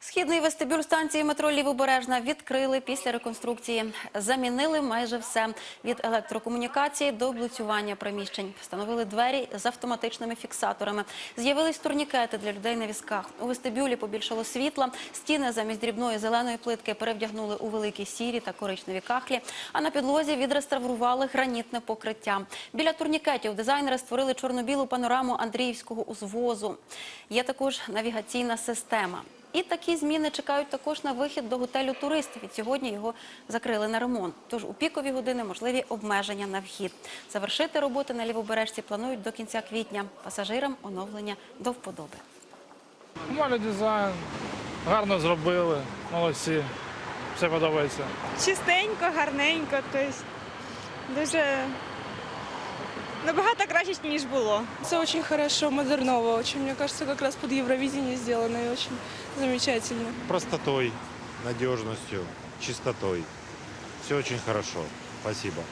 Східний вестибюль станції метро Лівобережна відкрили після реконструкції. Замінили майже все від електрокомунікації до облицювання приміщень. Встановили двері з автоматичними фіксаторами. З'явились турнікети для людей на візках. У вестибюлі побільшало світла. Стіни замість дрібної зеленої плитки перевдягнули у великі сірі та коричневі кахлі. А на підлозі відреставрували гранітне покриття. Біля турнікетів дизайнери створили чорно-білу панораму Андріївського узвозу. Є також навігаційна система. І такі зміни чекають також на вихід до готелю туристів. Від сьогодні його закрили на ремонт. Тож у пікові години можливі обмеження на вхід. Завершити роботи на лівобережці планують до кінця квітня. Пасажирам оновлення до вподоби. Нормальний дизайн, гарно зробили, молодці. Все подобається. чистенько, гарненько, тобто дуже набагато краще, ніж було. Все очень хорошо, модерново очень. Мне кажется, как раз под Евровидение сделано и очень замечательно. простотой, надежностью, чистотой. Все очень хорошо. Спасибо.